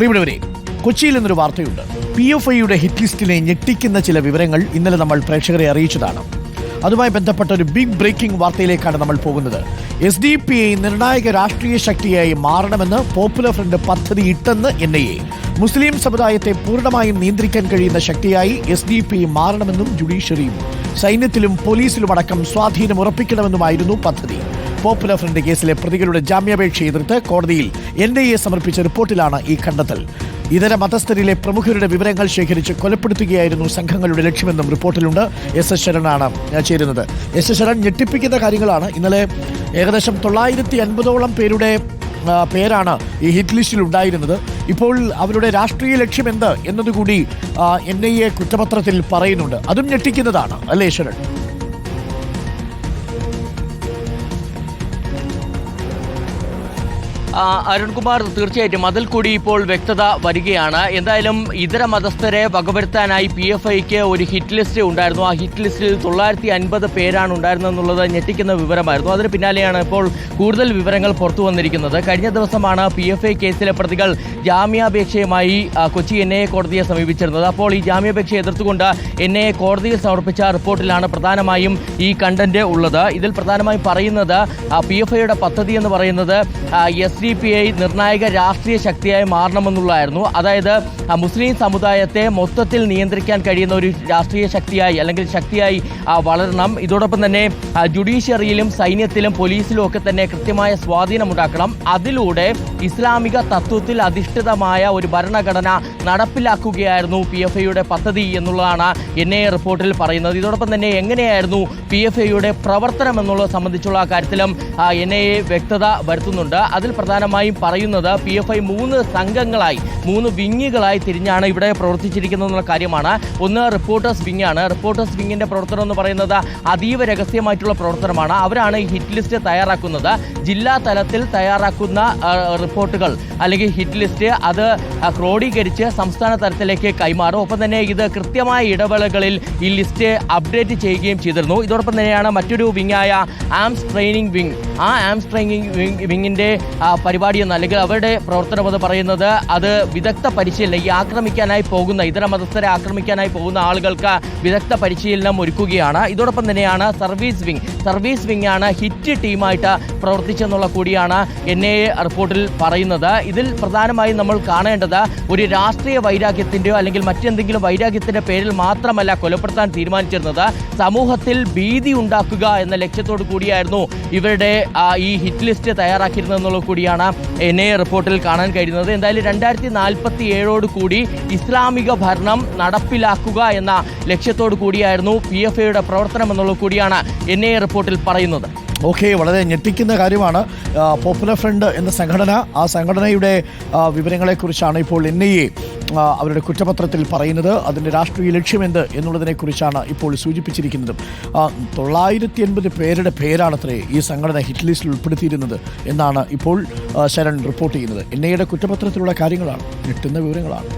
പ്രിയപ്പെട്ടവരെ കൊച്ചിയിൽ നിന്നൊരു വാർത്തയുണ്ട്. പി എഫ് ഐയുടെ ഹിറ്റ് ലിസ്റ്റിനെ ഞെട്ടിക്കുന്ന ചില വിവരങ്ങൾ ഇന്നലെ നമ്മൾ പ്രേക്ഷകരെ അറിയിച്ചതാണ്. അതുമായി ബന്ധപ്പെട്ട ഒരു ബിഗ് ബ്രേക്കിംഗ് വാർത്തയിലേക്കാണ് നമ്മൾ പോകുന്നത്. എസ് ഡി പി ഐ നിർണായക രാഷ്ട്രീയ ശക്തിയായി മാറണമെന്ന് പോപ്പുലർ ഫ്രണ്ട് പദ്ധതി ഇട്ടെന്ന് എൻ ഐ എ മുസ്ലിം സമുദായത്തെ പൂർണമായും നിയന്ത്രിക്കാൻ കഴിയുന്ന ശക്തിയായി എസ് ഡി പി മാറണമെന്നും ജുഡീഷ്യറിയും സൈന്യത്തിലും പോലീസിലുമടക്കം സ്വാധീനം ഉറപ്പിക്കണമെന്നുമായിരുന്നു പദ്ധതി. പോപ്പുലർ ഫ്രണ്ട് കേസിലെ പ്രതികളുടെ ജാമ്യാപേക്ഷ എതിർത്ത് കോടതിയിൽ എൻ ഐ എ സമർപ്പിച്ച റിപ്പോർട്ടിലാണ് ഈ കണ്ടെത്തൽ. ഇതര മതസ്ഥരിലെ പ്രമുഖരുടെ വിവരങ്ങൾ ശേഖരിച്ച് കൊലപ്പെടുത്തുകയായിരുന്നു സംഘങ്ങളുടെ ലക്ഷ്യമെന്നും റിപ്പോർട്ടിലുണ്ട്. എസ് എസ് ശരണാണ് ചേരുന്നത്. എസ് എസ് ശരൺ ഞെട്ടിപ്പിക്കുന്ന കാര്യങ്ങളാണ്. ഇന്നലെ ഏകദേശം തൊള്ളായിരത്തി അൻപതോളം പേരുടെ പേരാണ് ഈ ഹിറ്റ് ലിസ്റ്റിൽ ഉണ്ടായിരുന്നത്. ഇപ്പോൾ അവരുടെ രാഷ്ട്രീയ ലക്ഷ്യം എന്ത് എന്നതുകൂടി എൻ ഐ എ കുറ്റപത്രത്തിൽ പറയുന്നുണ്ട്. അതും ഞെട്ടിക്കുന്നതാണ്. അല്ലേ ശരൺ? അരുൺകുമാർ തീർച്ചയായിട്ടും അതിൽ കൂടി ഇപ്പോൾ വ്യക്തത വരികയാണ്. എന്തായാലും ഇതര മതസ്ഥരെ വകവരുത്താനായി പി എഫ് ഐക്ക് ഒരു ഹിറ്റ് ലിസ്റ്റ് ഉണ്ടായിരുന്നു. ആ ഹിറ്റ് ലിസ്റ്റിൽ തൊള്ളായിരത്തി അൻപത് പേരാണ് ഉണ്ടായിരുന്നെന്നുള്ളത് ഞെട്ടിക്കുന്ന വിവരമായിരുന്നു. അതിന് പിന്നാലെയാണ് ഇപ്പോൾ കൂടുതൽ വിവരങ്ങൾ പുറത്തു വന്നിരിക്കുന്നത്. കഴിഞ്ഞ ദിവസമാണ് പി എഫ് ഐ കേസിലെ പ്രതികൾ ജാമ്യാപേക്ഷയുമായി കൊച്ചി എൻ ഐ എ കോടതിയെ സമീപിച്ചിരുന്നത്. അപ്പോൾ ഈ ജാമ്യാപേക്ഷ എതിർത്തുകൊണ്ട് എൻ ഐ എ കോടതിയിൽ സമർപ്പിച്ച റിപ്പോർട്ടിലാണ് പ്രധാനമായും ഈ കണ്ടന്റ് ഉള്ളത്. ഇതിൽ പ്രധാനമായും പറയുന്നത് പി എഫ് ഐയുടെ പദ്ധതി എന്ന് പറയുന്നത് എസ് ഡി പി ഐ നിർണായക രാഷ്ട്രീയ ശക്തിയായി മാറണമെന്നുള്ളതായിരുന്നു. അതായത് മുസ്ലിം സമുദായത്തെ മൊത്തത്തിൽ നിയന്ത്രിക്കാൻ കഴിയുന്ന ഒരു രാഷ്ട്രീയ ശക്തിയായി അല്ലെങ്കിൽ ശക്തിയായി വളരണം. ഇതോടൊപ്പം തന്നെ ജുഡീഷ്യറിയിലും സൈന്യത്തിലും പോലീസിലും ഒക്കെ തന്നെ കൃത്യമായ സ്വാധീനമുണ്ടാക്കണം. അതിലൂടെ ഇസ്ലാമിക തത്വത്തിൽ അധിഷ്ഠിതമായ ഒരു ഭരണഘടന നടപ്പിലാക്കുകയായിരുന്നു പി എഫ് ഐയുടെ പദ്ധതി എന്നുള്ളതാണ് എൻ ഐ റിപ്പോർട്ടിൽ പറയുന്നത്. ഇതോടൊപ്പം തന്നെ എങ്ങനെയായിരുന്നു പി എഫ് ഐയുടെ പ്രവർത്തനം എന്നുള്ളത് സംബന്ധിച്ചുള്ള കാര്യത്തിലും എൻ ഐ വ്യക്തത വരുത്തുന്നുണ്ട്. അതിൽ പ്രധാനമായും പറയുന്നത് പി എഫ് ഐ മൂന്ന് സംഘങ്ങളായി മൂന്ന് വിങ്ങുകളായി തിരിഞ്ഞാണ് ഇവിടെ പ്രവർത്തിച്ചിരിക്കുന്നത് എന്നുള്ള കാര്യമാണ്. ഒന്ന് റിപ്പോർട്ടേഴ്സ് വിങ്ങാണ്. റിപ്പോർട്ടേഴ്സ് വിങ്ങിന്റെ പ്രവർത്തനം എന്ന് പറയുന്നത് അതീവ രഹസ്യമായിട്ടുള്ള പ്രവർത്തനമാണ്. അവരാണ് ഈ ഹിറ്റ് ലിസ്റ്റ് തയ്യാറാക്കുന്നത്. ജില്ലാ തലത്തിൽ തയ്യാറാക്കുന്ന റിപ്പോർട്ടുകൾ അല്ലെങ്കിൽ ഹിറ്റ് ലിസ്റ്റ് അത് ക്രോഡീകരിച്ച് സംസ്ഥാന തലത്തിലേക്ക് കൈമാറും. ഒപ്പം തന്നെ ഇത് കൃത്യമായ ഇടവേളകളിൽ ഈ ലിസ്റ്റ് അപ്ഡേറ്റ് ചെയ്യുകയും ചെയ്തിരുന്നു. ഇതോടൊപ്പം തന്നെയാണ് മറ്റൊരു വിങ്ങായ ആംസ് ട്രെയിനിങ് വിങ്. ആ ആംസ് ട്രെയിനിങ് വിങ് വിങ്ങിന്റെ പരിപാടിയെന്ന് അല്ലെങ്കിൽ അവരുടെ പ്രവർത്തനം എന്ന് പറയുന്നത് അത് വിദഗ്ധ പരിശീലനം ഈ ആക്രമിക്കാനായി പോകുന്ന ഇതര മതസ്ഥരെ ആക്രമിക്കാനായി പോകുന്ന ആളുകൾക്ക് വിദഗ്ധ പരിശീലനം ഒരുക്കുകയാണ്. ഇതോടൊപ്പം തന്നെയാണ് സർവീസ് വിങ്. സർവീസ് വിങ്ങാണ് ഹിറ്റ് ടീമായിട്ട് പ്രവർത്തിച്ചെന്നുള്ള കൂടിയാണ് എൻ റിപ്പോർട്ടിൽ പറയുന്നത്. ഇതിൽ പ്രധാനമായും നമ്മൾ കാണേണ്ടത് ഒരു രാഷ്ട്രീയ വൈരാഗ്യത്തിന്റെയോ അല്ലെങ്കിൽ മറ്റെന്തെങ്കിലും വൈരാഗ്യത്തിന്റെ പേരിൽ മാത്രമല്ല കൊലപ്പെടുത്താൻ തീരുമാനിച്ചിരുന്നത്. സമൂഹത്തിൽ ഭീതി ഉണ്ടാക്കുക എന്ന ലക്ഷ്യത്തോടു കൂടിയായിരുന്നു ഇവരുടെ ഈ ഹിറ്റ് ലിസ്റ്റ് തയ്യാറാക്കിയിരുന്നതെന്നുള്ള കൂടിയാണ് എൻ എ റിപ്പോർട്ടിൽ കാണാൻ കഴിയുന്നത്. എന്തായാലും രണ്ടായിരത്തി നാൽപ്പത്തി ഏഴോട് കൂടി ഇസ്ലാമിക ഭരണം നടപ്പിലാക്കുക എന്ന ലക്ഷ്യത്തോടു കൂടിയായിരുന്നു പി എഫ് ഐയുടെ പ്രവർത്തനം എന്നുള്ളത് കൂടിയാണ് എൻ എ റിപ്പോർട്ടിൽ പറയുന്നത്. ഓക്കെ വളരെ ഞെട്ടിക്കുന്ന കാര്യമാണ്. പോപ്പുലർ ഫ്രണ്ട് എന്ന സംഘടന ആ സംഘടനയുടെ വിവരങ്ങളെക്കുറിച്ചാണ് ഇപ്പോൾ എൻ ഐ എ അവരുടെ കുറ്റപത്രത്തിൽ പറയുന്നത്. അതിന്റെ രാഷ്ട്രീയ ലക്ഷ്യമെന്ത് എന്നുള്ളതിനെക്കുറിച്ചാണ് ഇപ്പോൾ സൂചിപ്പിച്ചിരിക്കുന്നത്. തൊള്ളായിരത്തി എൺപത് പേരുടെ പേരാണത്രേ ഈ സംഘടന ഹിറ്റ് ലിസ്റ്റിൽ ഉൾപ്പെടുത്തിയിരുന്നത് എന്നാണ് ഇപ്പോൾ ശരൺ റിപ്പോർട്ട് ചെയ്യുന്നത്. എൻ ഐയുടെ കുറ്റപത്രത്തിലുള്ള കാര്യങ്ങളാണ് ഞെട്ടുന്ന വിവരങ്ങളാണ്.